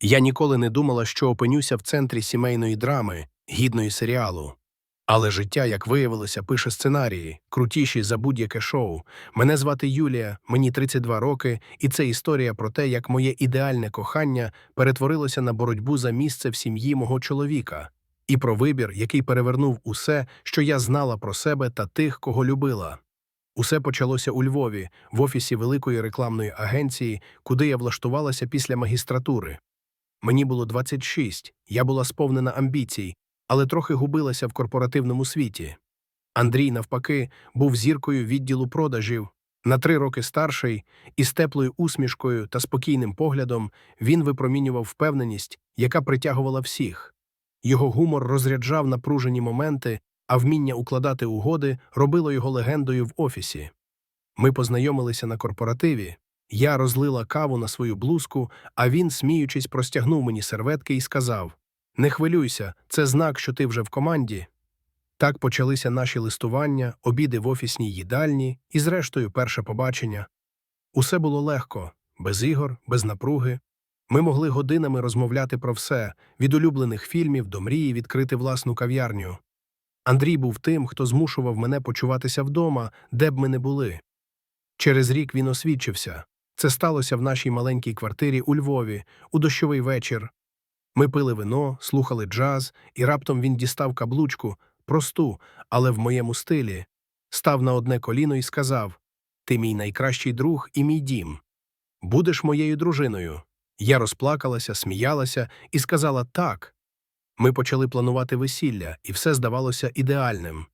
Я ніколи не думала, що опинюся в центрі сімейної драми, гідної серіалу. Але життя, як виявилося, пише сценарії, крутіші за будь-яке шоу. Мене звати Юлія, мені 32 роки, і це історія про те, як моє ідеальне кохання перетворилося на боротьбу за місце в сім'ї мого чоловіка, і про вибір, який перевернув усе, що я знала про себе та тих, кого любила. Усе почалося у Львові, в офісі великої рекламної агенції, куди я влаштувалася після магістратури. Мені було 26, я була сповнена амбіцій, але трохи губилася в корпоративному світі. Андрій, навпаки, був зіркою відділу продажів. На три роки старший, із теплою усмішкою та спокійним поглядом він випромінював впевненість, яка притягувала всіх. Його гумор розряджав напружені моменти, а вміння укладати угоди робило його легендою в офісі. Ми познайомилися на корпоративі. Я розлила каву на свою блузку, а він, сміючись, простягнув мені серветки і сказав Не хвилюйся, це знак, що ти вже в команді. Так почалися наші листування, обіди в офісній їдальні і, зрештою, перше побачення. Усе було легко, без ігор, без напруги. Ми могли годинами розмовляти про все від улюблених фільмів до мрії відкрити власну кав'ярню. Андрій був тим, хто змушував мене почуватися вдома, де б ми не були. Через рік він освідчився. Це сталося в нашій маленькій квартирі у Львові, у дощовий вечір. Ми пили вино, слухали джаз, і раптом він дістав каблучку, просту, але в моєму стилі, став на одне коліно і сказав Ти мій найкращий друг і мій дім. Будеш моєю дружиною. Я розплакалася, сміялася і сказала так. Ми почали планувати весілля, і все здавалося ідеальним.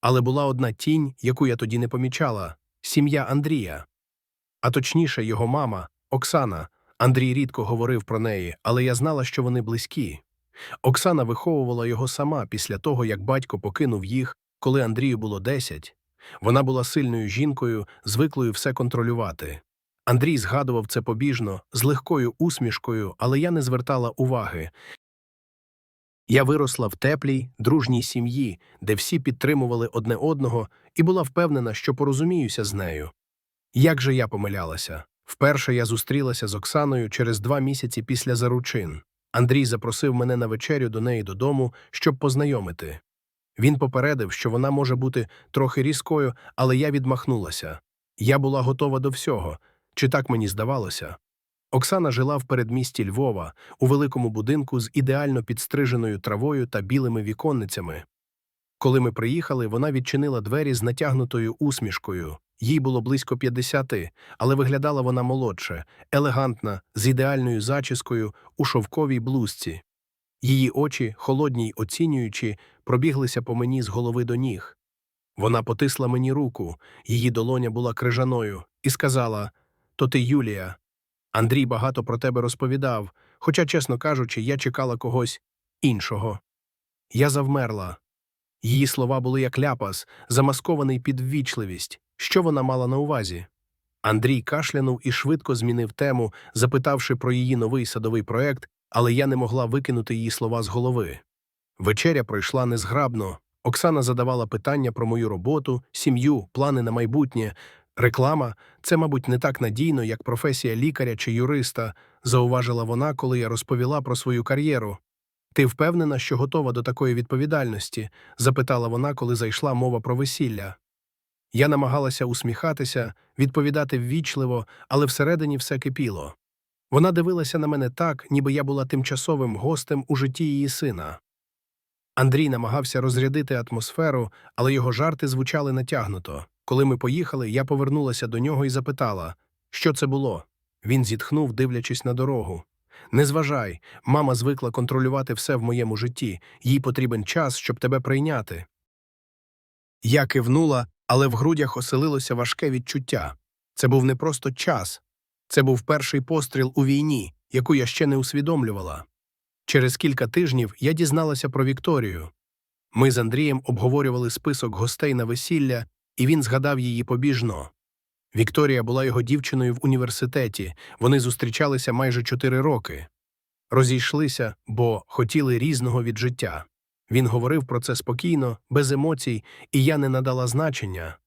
Але була одна тінь, яку я тоді не помічала сім'я Андрія. А точніше, його мама, Оксана. Андрій рідко говорив про неї, але я знала, що вони близькі. Оксана виховувала його сама після того, як батько покинув їх, коли Андрію було 10. Вона була сильною жінкою, звиклою все контролювати. Андрій згадував це побіжно, з легкою усмішкою, але я не звертала уваги. Я виросла в теплій, дружній сім'ї, де всі підтримували одне одного, і була впевнена, що порозуміюся з нею. Як же я помилялася? Вперше я зустрілася з Оксаною через два місяці після заручин. Андрій запросив мене на вечерю до неї додому, щоб познайомити. Він попередив, що вона може бути трохи різкою, але я відмахнулася. Я була готова до всього, чи так мені здавалося. Оксана жила в передмісті Львова, у великому будинку з ідеально підстриженою травою та білими віконницями. Коли ми приїхали, вона відчинила двері з натягнутою усмішкою. Їй було близько 50, але виглядала вона молодше, елегантна, з ідеальною зачіскою у шовковій блузці. Її очі, холодні й оцінюючі, пробіглися по мені з голови до ніг. Вона потисла мені руку, її долоня була крижаною, і сказала То ти Юлія. Андрій багато про тебе розповідав, хоча, чесно кажучи, я чекала когось іншого. Я завмерла. Її слова були як ляпас, замаскований під ввічливість. Що вона мала на увазі? Андрій кашлянув і швидко змінив тему, запитавши про її новий садовий проект, але я не могла викинути її слова з голови. Вечеря пройшла незграбно. Оксана задавала питання про мою роботу, сім'ю, плани на майбутнє. Реклама це, мабуть, не так надійно, як професія лікаря чи юриста, зауважила вона, коли я розповіла про свою кар'єру. Ти впевнена, що готова до такої відповідальності? запитала вона, коли зайшла мова про весілля. Я намагалася усміхатися, відповідати ввічливо, але всередині все кипіло. Вона дивилася на мене так, ніби я була тимчасовим гостем у житті її сина. Андрій намагався розрядити атмосферу, але його жарти звучали натягнуто. Коли ми поїхали, я повернулася до нього і запитала, що це було. Він зітхнув, дивлячись на дорогу. Не зважай, мама звикла контролювати все в моєму житті, їй потрібен час, щоб тебе прийняти. Я кивнула, але в грудях оселилося важке відчуття. Це був не просто час, це був перший постріл у війні, яку я ще не усвідомлювала. Через кілька тижнів я дізналася про Вікторію. Ми з Андрієм обговорювали список гостей на весілля, і він згадав її побіжно. Вікторія була його дівчиною в університеті, вони зустрічалися майже чотири роки. Розійшлися, бо хотіли різного від життя. Він говорив про це спокійно, без емоцій, і я не надала значення.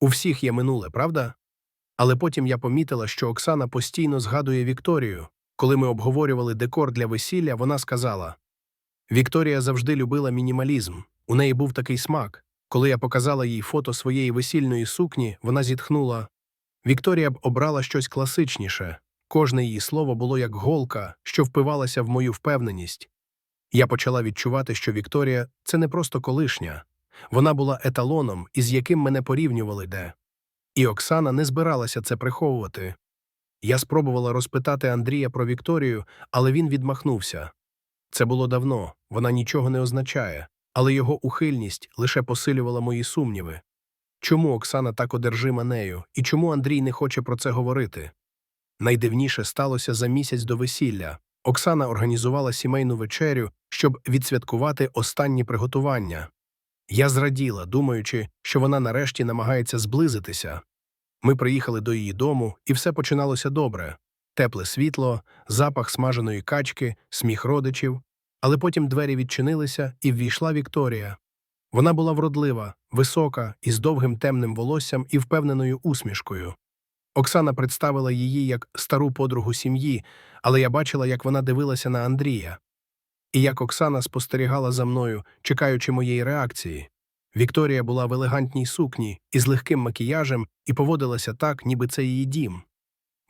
У всіх є минуле, правда? Але потім я помітила, що Оксана постійно згадує Вікторію. Коли ми обговорювали декор для весілля, вона сказала: Вікторія завжди любила мінімалізм. У неї був такий смак. Коли я показала їй фото своєї весільної сукні, вона зітхнула. Вікторія б обрала щось класичніше. Кожне її слово було як голка, що впивалася в мою впевненість. Я почала відчувати, що Вікторія це не просто колишня. Вона була еталоном, із яким мене порівнювали де. І Оксана не збиралася це приховувати. Я спробувала розпитати Андрія про Вікторію, але він відмахнувся. Це було давно, вона нічого не означає, але його ухильність лише посилювала мої сумніви. Чому Оксана так одержима нею, і чому Андрій не хоче про це говорити? Найдивніше сталося за місяць до весілля. Оксана організувала сімейну вечерю, щоб відсвяткувати останні приготування. Я зраділа, думаючи, що вона нарешті намагається зблизитися. Ми приїхали до її дому, і все починалося добре тепле світло, запах смаженої качки, сміх родичів. Але потім двері відчинилися, і ввійшла Вікторія. Вона була вродлива, висока, із довгим темним волоссям і впевненою усмішкою. Оксана представила її як стару подругу сім'ї, але я бачила, як вона дивилася на Андрія. І як Оксана спостерігала за мною, чекаючи моєї реакції. Вікторія була в елегантній сукні із легким макіяжем і поводилася так, ніби це її дім.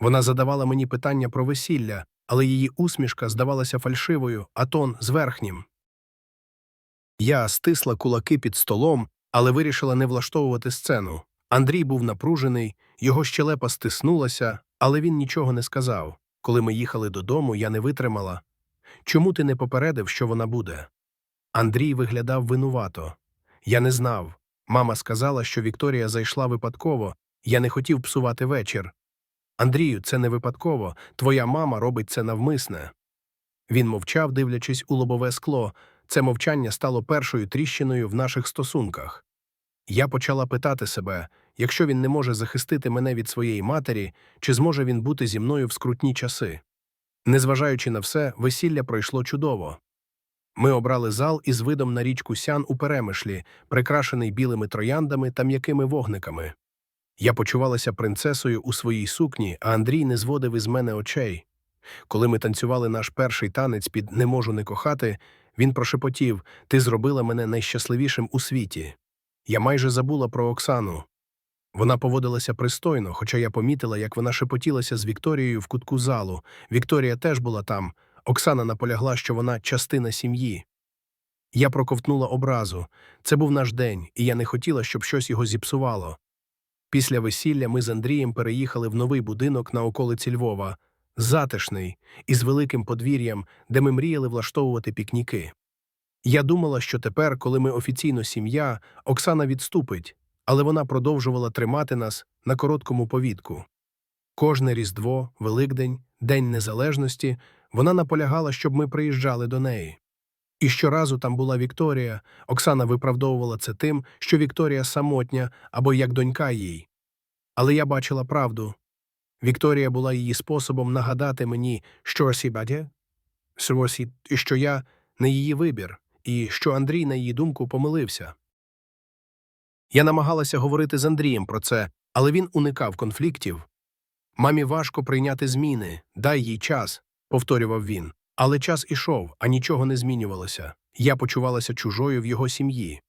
Вона задавала мені питання про весілля, але її усмішка здавалася фальшивою, а тон зверхнім. Я стисла кулаки під столом, але вирішила не влаштовувати сцену. Андрій був напружений, його щелепа стиснулася, але він нічого не сказав. Коли ми їхали додому, я не витримала. Чому ти не попередив, що вона буде? Андрій виглядав винувато. Я не знав. Мама сказала, що Вікторія зайшла випадково, я не хотів псувати вечір. Андрію, це не випадково, твоя мама робить це навмисне. Він мовчав, дивлячись у лобове скло. Це мовчання стало першою тріщиною в наших стосунках. Я почала питати себе, якщо він не може захистити мене від своєї матері, чи зможе він бути зі мною в скрутні часи. Незважаючи на все, весілля пройшло чудово. Ми обрали зал із видом на річку Сян у перемишлі, прикрашений білими трояндами та м'якими вогниками. Я почувалася принцесою у своїй сукні, а Андрій не зводив із мене очей. Коли ми танцювали наш перший танець під Не можу не кохати, він прошепотів Ти зробила мене найщасливішим у світі. Я майже забула про Оксану. Вона поводилася пристойно, хоча я помітила, як вона шепотілася з Вікторією в кутку залу. Вікторія теж була там. Оксана наполягла, що вона частина сім'ї. Я проковтнула образу. Це був наш день, і я не хотіла, щоб щось його зіпсувало. Після весілля ми з Андрієм переїхали в новий будинок на околиці Львова, затишний, із великим подвір'ям, де ми мріяли влаштовувати пікніки. Я думала, що тепер, коли ми офіційно сім'я, Оксана відступить, але вона продовжувала тримати нас на короткому повідку. Кожне Різдво, Великдень, День Незалежності вона наполягала, щоб ми приїжджали до неї. І щоразу там була Вікторія, Оксана виправдовувала це тим, що Вікторія самотня або як донька їй. Але я бачила правду. Вікторія була її способом нагадати мені, що сібаде, що я не її вибір, і що Андрій, на її думку, помилився. Я намагалася говорити з Андрієм про це, але він уникав конфліктів. Мамі важко прийняти зміни, дай їй час, повторював він. Але час ішов, а нічого не змінювалося. Я почувалася чужою в його сім'ї.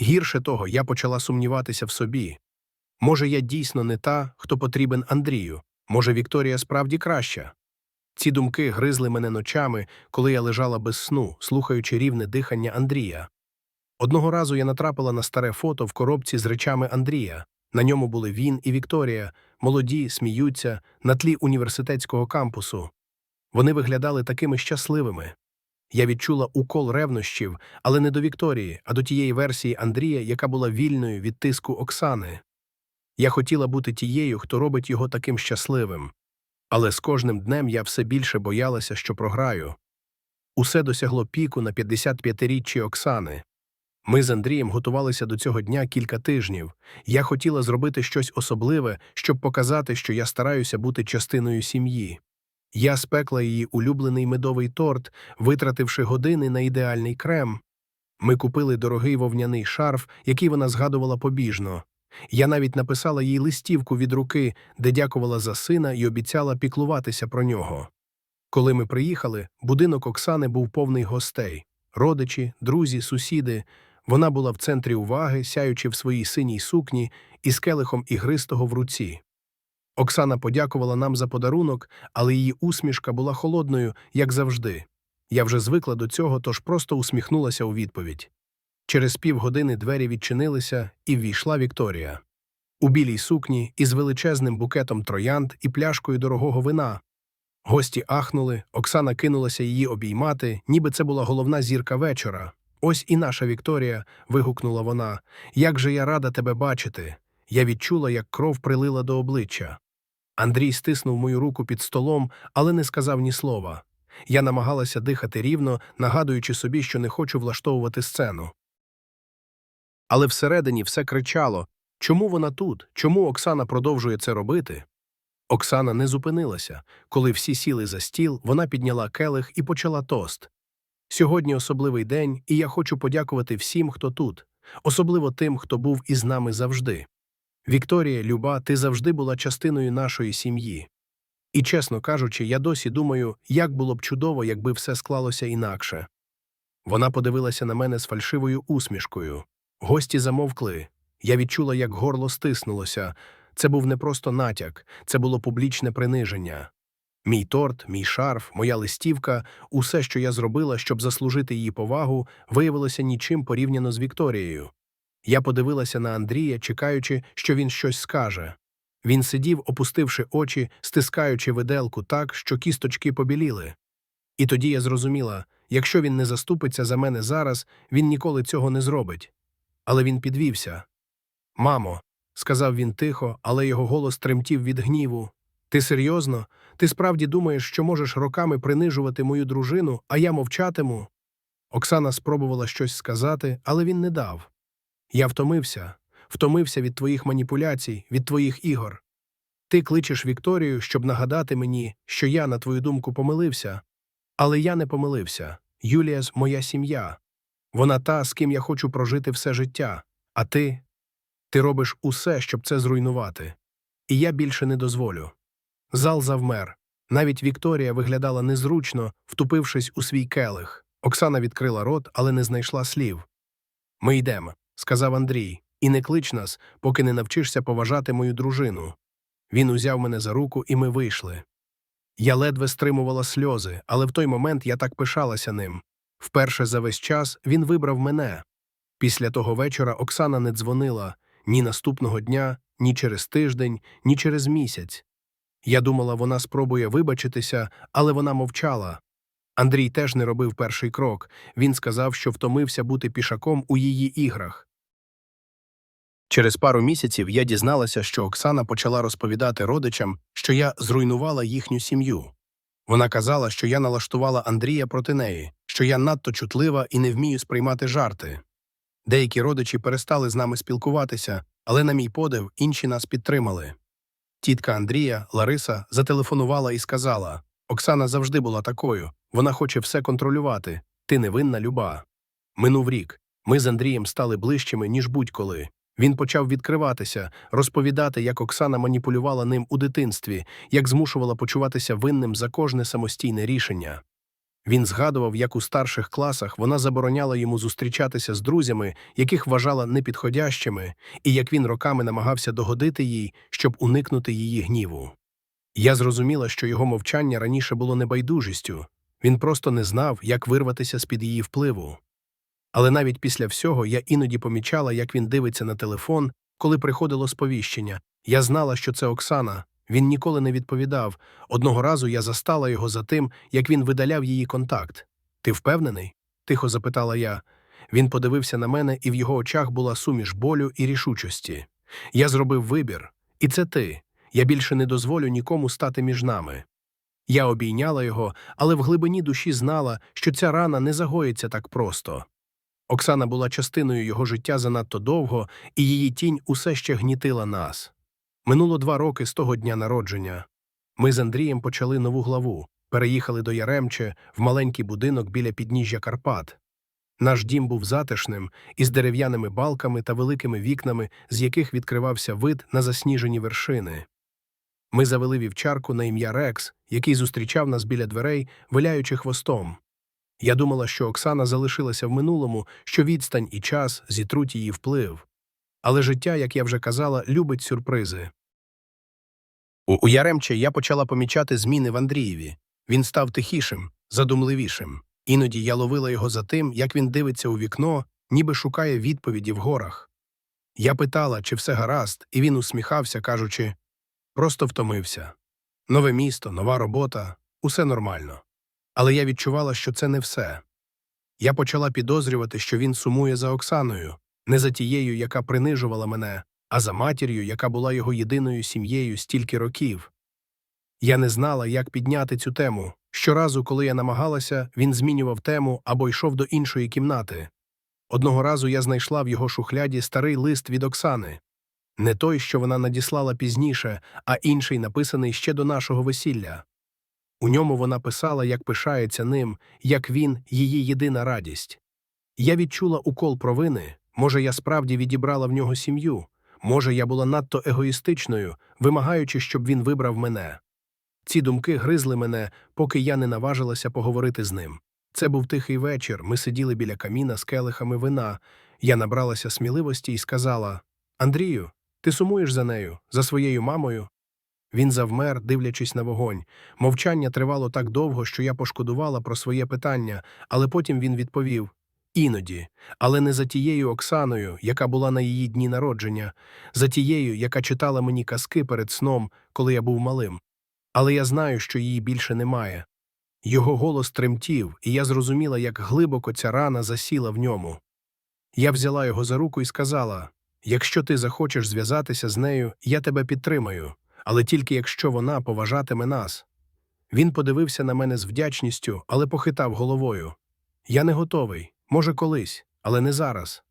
Гірше того, я почала сумніватися в собі. Може, я дійсно не та, хто потрібен Андрію, може, Вікторія справді краща. Ці думки гризли мене ночами, коли я лежала без сну, слухаючи рівне дихання Андрія. Одного разу я натрапила на старе фото в коробці з речами Андрія. На ньому були він і Вікторія, молоді, сміються, на тлі університетського кампусу. Вони виглядали такими щасливими. Я відчула укол ревнощів, але не до Вікторії, а до тієї версії Андрія, яка була вільною від тиску Оксани. Я хотіла бути тією, хто робить його таким щасливим. Але з кожним днем я все більше боялася, що програю. Усе досягло піку на 55-річчі Оксани. Ми з Андрієм готувалися до цього дня кілька тижнів. Я хотіла зробити щось особливе, щоб показати, що я стараюся бути частиною сім'ї. Я спекла її улюблений медовий торт, витративши години на ідеальний крем. Ми купили дорогий вовняний шарф, який вона згадувала побіжно. Я навіть написала їй листівку від руки, де дякувала за сина і обіцяла піклуватися про нього. Коли ми приїхали, будинок Оксани був повний гостей родичі, друзі, сусіди. Вона була в центрі уваги, сяючи в своїй синій сукні і з келихом ігристого в руці. Оксана подякувала нам за подарунок, але її усмішка була холодною, як завжди. Я вже звикла до цього, тож просто усміхнулася у відповідь. Через півгодини двері відчинилися, і ввійшла Вікторія. У білій сукні із величезним букетом троянд і пляшкою дорогого вина. Гості ахнули, Оксана кинулася її обіймати, ніби це була головна зірка вечора. Ось і наша Вікторія, вигукнула вона. Як же я рада тебе бачити. Я відчула, як кров прилила до обличчя. Андрій стиснув мою руку під столом, але не сказав ні слова. Я намагалася дихати рівно, нагадуючи собі, що не хочу влаштовувати сцену. Але всередині все кричало чому вона тут? Чому Оксана продовжує це робити? Оксана не зупинилася. Коли всі сіли за стіл, вона підняла келих і почала тост. Сьогодні особливий день, і я хочу подякувати всім, хто тут, особливо тим, хто був із нами завжди. Вікторія, Люба, ти завжди була частиною нашої сім'ї. І, чесно кажучи, я досі думаю, як було б чудово, якби все склалося інакше. Вона подивилася на мене з фальшивою усмішкою. Гості замовкли. Я відчула, як горло стиснулося. Це був не просто натяк, це було публічне приниження. Мій торт, мій шарф, моя листівка, усе, що я зробила, щоб заслужити її повагу, виявилося нічим порівняно з Вікторією. Я подивилася на Андрія, чекаючи, що він щось скаже. Він сидів, опустивши очі, стискаючи виделку так, що кісточки побіліли. І тоді я зрозуміла, якщо він не заступиться за мене зараз, він ніколи цього не зробить. Але він підвівся. Мамо, сказав він тихо, але його голос тремтів від гніву. Ти серйозно? Ти справді думаєш, що можеш роками принижувати мою дружину, а я мовчатиму? Оксана спробувала щось сказати, але він не дав. Я втомився, втомився від твоїх маніпуляцій, від твоїх ігор. Ти кличеш Вікторію, щоб нагадати мені, що я, на твою думку, помилився. Але я не помилився. Юлія моя сім'я. Вона та, з ким я хочу прожити все життя. А ти? Ти робиш усе, щоб це зруйнувати. І я більше не дозволю. Зал завмер. Навіть Вікторія виглядала незручно, втупившись у свій келих. Оксана відкрила рот, але не знайшла слів. Ми йдемо, сказав Андрій, і не клич нас, поки не навчишся поважати мою дружину. Він узяв мене за руку, і ми вийшли. Я ледве стримувала сльози, але в той момент я так пишалася ним. Вперше за весь час він вибрав мене. Після того вечора Оксана не дзвонила ні наступного дня, ні через тиждень, ні через місяць. Я думала, вона спробує вибачитися, але вона мовчала. Андрій теж не робив перший крок. Він сказав, що втомився бути пішаком у її іграх. Через пару місяців я дізналася, що Оксана почала розповідати родичам, що я зруйнувала їхню сім'ю. Вона казала, що я налаштувала Андрія проти неї, що я надто чутлива і не вмію сприймати жарти. Деякі родичі перестали з нами спілкуватися, але, на мій подив, інші нас підтримали. Тітка Андрія, Лариса, зателефонувала і сказала Оксана завжди була такою, вона хоче все контролювати, ти невинна люба. Минув рік. Ми з Андрієм стали ближчими, ніж будь-коли. Він почав відкриватися, розповідати, як Оксана маніпулювала ним у дитинстві, як змушувала почуватися винним за кожне самостійне рішення. Він згадував, як у старших класах вона забороняла йому зустрічатися з друзями, яких вважала непідходящими, і як він роками намагався догодити їй, щоб уникнути її гніву. Я зрозуміла, що його мовчання раніше було небайдужістю, він просто не знав, як вирватися з під її впливу. Але навіть після всього я іноді помічала, як він дивиться на телефон, коли приходило сповіщення. Я знала, що це Оксана. Він ніколи не відповідав. Одного разу я застала його за тим, як він видаляв її контакт. Ти впевнений? тихо запитала я. Він подивився на мене, і в його очах була суміш болю і рішучості. Я зробив вибір, і це ти. Я більше не дозволю нікому стати між нами. Я обійняла його, але в глибині душі знала, що ця рана не загоїться так просто. Оксана була частиною його життя занадто довго, і її тінь усе ще гнітила нас. Минуло два роки з того дня народження. Ми з Андрієм почали нову главу, переїхали до Яремче в маленький будинок біля підніжжя Карпат. Наш дім був затишним, із дерев'яними балками та великими вікнами, з яких відкривався вид на засніжені вершини. Ми завели вівчарку на ім'я Рекс, який зустрічав нас біля дверей, виляючи хвостом. Я думала, що Оксана залишилася в минулому, що відстань і час зітруть її вплив. Але життя, як я вже казала, любить сюрпризи. У, Яремче я почала помічати зміни в Андрієві. Він став тихішим, задумливішим. Іноді я ловила його за тим, як він дивиться у вікно, ніби шукає відповіді в горах. Я питала, чи все гаразд, і він усміхався, кажучи просто втомився. Нове місто, нова робота усе нормально. Але я відчувала, що це не все. Я почала підозрювати, що він сумує за Оксаною, не за тією, яка принижувала мене, а за матір'ю, яка була його єдиною сім'єю стільки років. Я не знала, як підняти цю тему. Щоразу, коли я намагалася, він змінював тему або йшов до іншої кімнати. Одного разу я знайшла в його шухляді старий лист від Оксани. Не той, що вона надіслала пізніше, а інший, написаний ще до нашого весілля. У ньому вона писала, як пишається ним, як він її єдина радість. Я відчула укол провини, може, я справді відібрала в нього сім'ю, може, я була надто егоїстичною, вимагаючи, щоб він вибрав мене. Ці думки гризли мене, поки я не наважилася поговорити з ним. Це був тихий вечір, ми сиділи біля каміна з келихами вина. Я набралася сміливості і сказала Андрію, ти сумуєш за нею, за своєю мамою? Він завмер, дивлячись на вогонь. Мовчання тривало так довго, що я пошкодувала про своє питання, але потім він відповів Іноді, але не за тією Оксаною, яка була на її дні народження, за тією, яка читала мені казки перед сном, коли я був малим. Але я знаю, що її більше немає. Його голос тремтів, і я зрозуміла, як глибоко ця рана засіла в ньому. Я взяла його за руку і сказала Якщо ти захочеш зв'язатися з нею, я тебе підтримаю, але тільки якщо вона поважатиме нас. Він подивився на мене з вдячністю, але похитав головою. Я не готовий, може, колись, але не зараз.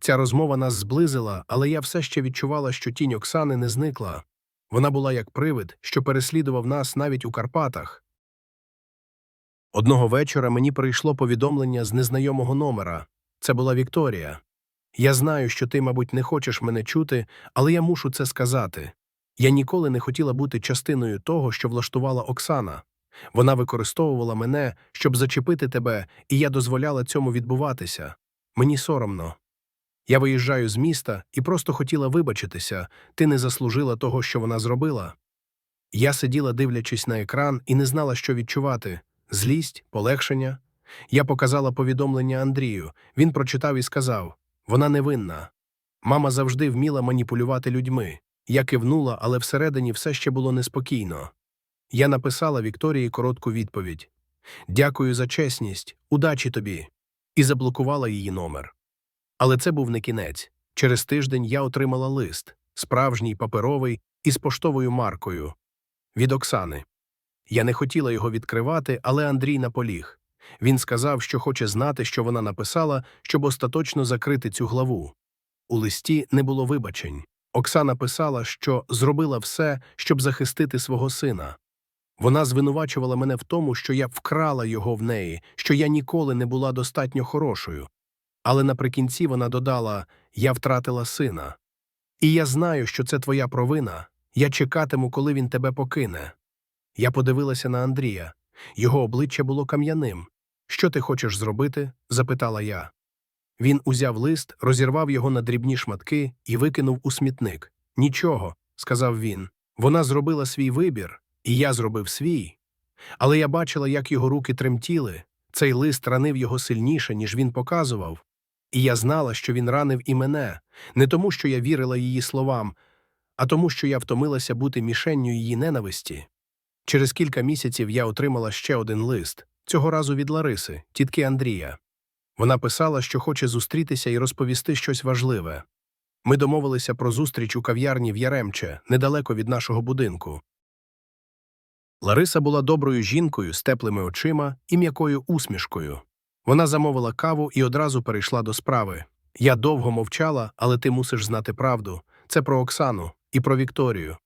Ця розмова нас зблизила, але я все ще відчувала, що тінь Оксани не зникла. Вона була як привид, що переслідував нас навіть у Карпатах. Одного вечора мені прийшло повідомлення з незнайомого номера. Це була Вікторія. Я знаю, що ти, мабуть, не хочеш мене чути, але я мушу це сказати. Я ніколи не хотіла бути частиною того, що влаштувала Оксана. Вона використовувала мене, щоб зачепити тебе, і я дозволяла цьому відбуватися. Мені соромно. Я виїжджаю з міста і просто хотіла вибачитися, ти не заслужила того, що вона зробила. Я сиділа, дивлячись на екран, і не знала, що відчувати злість, полегшення. Я показала повідомлення Андрію. Він прочитав і сказав вона невинна. Мама завжди вміла маніпулювати людьми. Я кивнула, але всередині все ще було неспокійно. Я написала Вікторії коротку відповідь Дякую за чесність, удачі тобі, і заблокувала її номер. Але це був не кінець. Через тиждень я отримала лист справжній паперовий із поштовою маркою від Оксани. Я не хотіла його відкривати, але Андрій наполіг. Він сказав, що хоче знати, що вона написала, щоб остаточно закрити цю главу. У листі не було вибачень. Оксана писала, що зробила все, щоб захистити свого сина. Вона звинувачувала мене в тому, що я вкрала його в неї, що я ніколи не була достатньо хорошою. Але наприкінці вона додала Я втратила сина. І я знаю, що це твоя провина. Я чекатиму, коли він тебе покине. Я подивилася на Андрія. Його обличчя було кам'яним. Що ти хочеш зробити? запитала я. Він узяв лист, розірвав його на дрібні шматки і викинув у смітник. Нічого, сказав він. Вона зробила свій вибір, і я зробив свій. Але я бачила, як його руки тремтіли. Цей лист ранив його сильніше, ніж він показував. І я знала, що він ранив і мене, не тому, що я вірила її словам, а тому, що я втомилася бути мішенню її ненависті. Через кілька місяців я отримала ще один лист, цього разу від Лариси, тітки Андрія. Вона писала, що хоче зустрітися і розповісти щось важливе. Ми домовилися про зустріч у кав'ярні в Яремче, недалеко від нашого будинку. Лариса була доброю жінкою з теплими очима і м'якою усмішкою. Вона замовила каву і одразу перейшла до справи. Я довго мовчала, але ти мусиш знати правду. Це про Оксану і про Вікторію.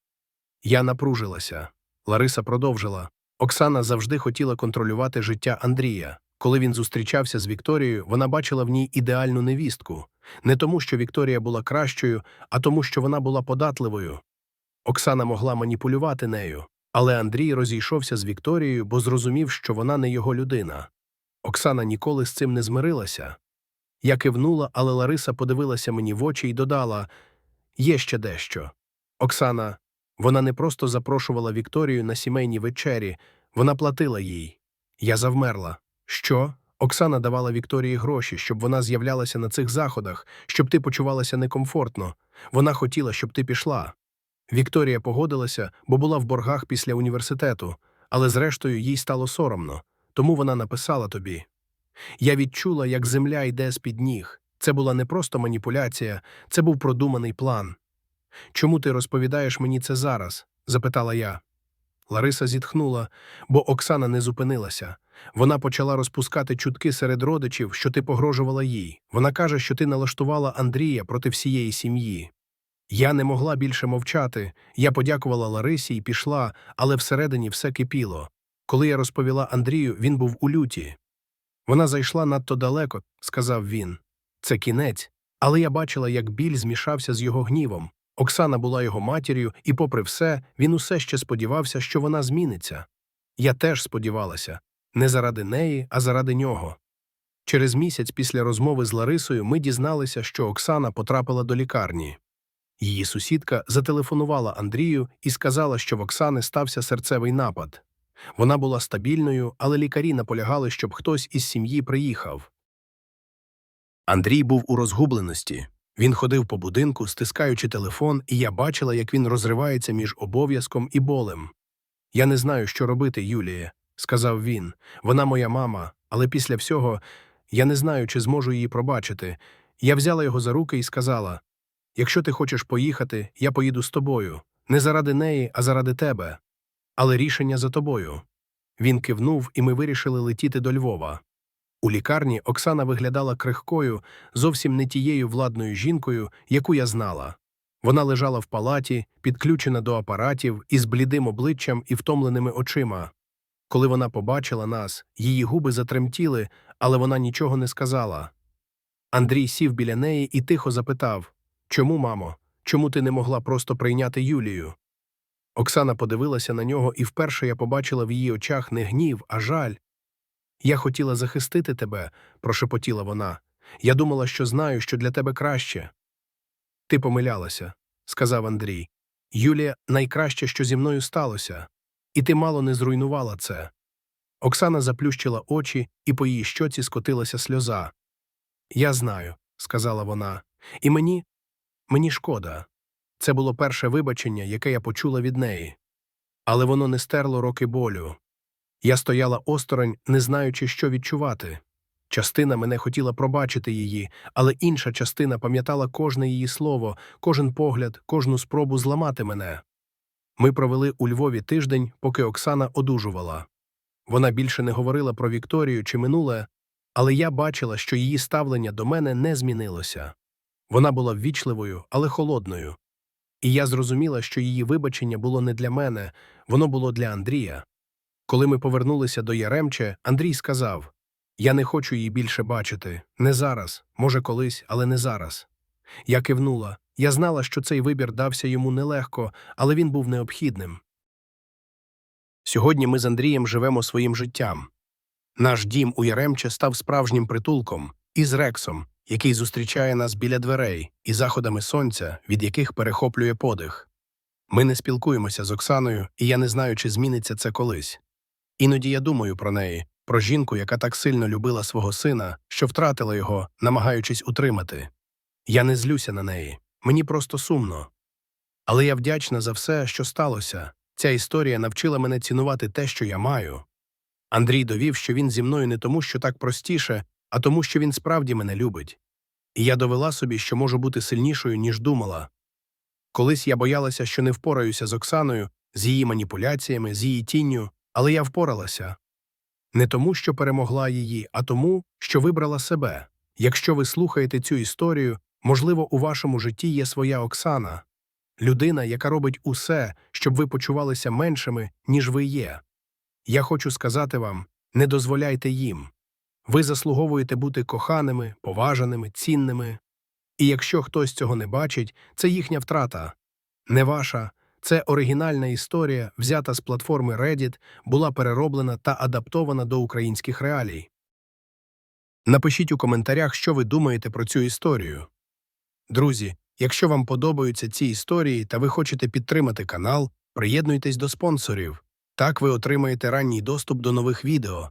Я напружилася. Лариса продовжила. Оксана завжди хотіла контролювати життя Андрія. Коли він зустрічався з Вікторією, вона бачила в ній ідеальну невістку. Не тому, що Вікторія була кращою, а тому, що вона була податливою. Оксана могла маніпулювати нею, але Андрій розійшовся з Вікторією, бо зрозумів, що вона не його людина. Оксана ніколи з цим не змирилася. Я кивнула, але Лариса подивилася мені в очі і додала є ще дещо. Оксана, вона не просто запрошувала Вікторію на сімейні вечері, вона платила їй. Я завмерла. Що? Оксана давала Вікторії гроші, щоб вона з'являлася на цих заходах, щоб ти почувалася некомфортно. Вона хотіла, щоб ти пішла. Вікторія погодилася, бо була в боргах після університету, але зрештою їй стало соромно, тому вона написала тобі. Я відчула, як земля йде з-під ніг. Це була не просто маніпуляція, це був продуманий план. Чому ти розповідаєш мені це зараз? запитала я. Лариса зітхнула, бо Оксана не зупинилася. Вона почала розпускати чутки серед родичів, що ти погрожувала їй. Вона каже, що ти налаштувала Андрія проти всієї сім'ї. Я не могла більше мовчати. Я подякувала Ларисі і пішла, але всередині все кипіло. Коли я розповіла Андрію, він був у люті. Вона зайшла надто далеко, сказав він. Це кінець. Але я бачила, як біль змішався з його гнівом. Оксана була його матір'ю, і, попри все, він усе ще сподівався, що вона зміниться. Я теж сподівалася не заради неї, а заради нього. Через місяць після розмови з Ларисою ми дізналися, що Оксана потрапила до лікарні. Її сусідка зателефонувала Андрію і сказала, що в Оксани стався серцевий напад. Вона була стабільною, але лікарі наполягали, щоб хтось із сім'ї приїхав. Андрій був у розгубленості. Він ходив по будинку, стискаючи телефон, і я бачила, як він розривається між обов'язком і болем. Я не знаю, що робити, Юлія, сказав він. Вона моя мама, але після всього я не знаю, чи зможу її пробачити. Я взяла його за руки і сказала: Якщо ти хочеш поїхати, я поїду з тобою. Не заради неї, а заради тебе. Але рішення за тобою. Він кивнув, і ми вирішили летіти до Львова. У лікарні Оксана виглядала крихкою, зовсім не тією владною жінкою, яку я знала. Вона лежала в палаті, підключена до апаратів, із блідим обличчям і втомленими очима. Коли вона побачила нас, її губи затремтіли, але вона нічого не сказала. Андрій сів біля неї і тихо запитав Чому, мамо? Чому ти не могла просто прийняти Юлію? Оксана подивилася на нього, і вперше я побачила в її очах не гнів, а жаль. Я хотіла захистити тебе, прошепотіла вона. Я думала, що знаю, що для тебе краще. Ти помилялася, сказав Андрій. Юлія найкраще, що зі мною сталося, і ти мало не зруйнувала це. Оксана заплющила очі, і по її щоці скотилася сльоза. Я знаю, сказала вона, і мені мені шкода. Це було перше вибачення, яке я почула від неї. Але воно не стерло роки болю. Я стояла осторонь, не знаючи, що відчувати. Частина мене хотіла пробачити її, але інша частина пам'ятала кожне її слово, кожен погляд, кожну спробу зламати мене. Ми провели у Львові тиждень, поки Оксана одужувала. Вона більше не говорила про Вікторію чи минуле, але я бачила, що її ставлення до мене не змінилося. Вона була ввічливою, але холодною. І я зрозуміла, що її вибачення було не для мене, воно було для Андрія. Коли ми повернулися до Яремче, Андрій сказав Я не хочу її більше бачити. Не зараз, може, колись, але не зараз. Я кивнула. Я знала, що цей вибір дався йому нелегко, але він був необхідним. Сьогодні ми з Андрієм живемо своїм життям. Наш дім у Яремче став справжнім притулком із Рексом, який зустрічає нас біля дверей і заходами сонця, від яких перехоплює подих. Ми не спілкуємося з Оксаною, і я не знаю, чи зміниться це колись. Іноді я думаю про неї, про жінку, яка так сильно любила свого сина, що втратила його, намагаючись утримати. Я не злюся на неї, мені просто сумно. Але я вдячна за все, що сталося. Ця історія навчила мене цінувати те, що я маю. Андрій довів, що він зі мною не тому, що так простіше, а тому, що він справді мене любить. І я довела собі, що можу бути сильнішою, ніж думала. Колись я боялася, що не впораюся з Оксаною, з її маніпуляціями, з її тінню, але я впоралася. Не тому, що перемогла її, а тому, що вибрала себе. Якщо ви слухаєте цю історію, можливо, у вашому житті є своя Оксана, людина, яка робить усе, щоб ви почувалися меншими, ніж ви є. Я хочу сказати вам не дозволяйте їм. Ви заслуговуєте бути коханими, поважаними, цінними. І якщо хтось цього не бачить, це їхня втрата, не ваша, Це оригінальна історія, взята з платформи Reddit, була перероблена та адаптована до українських реалій. Напишіть у коментарях, що ви думаєте про цю історію. Друзі, якщо вам подобаються ці історії та ви хочете підтримати канал, приєднуйтесь до спонсорів. Так ви отримаєте ранній доступ до нових відео.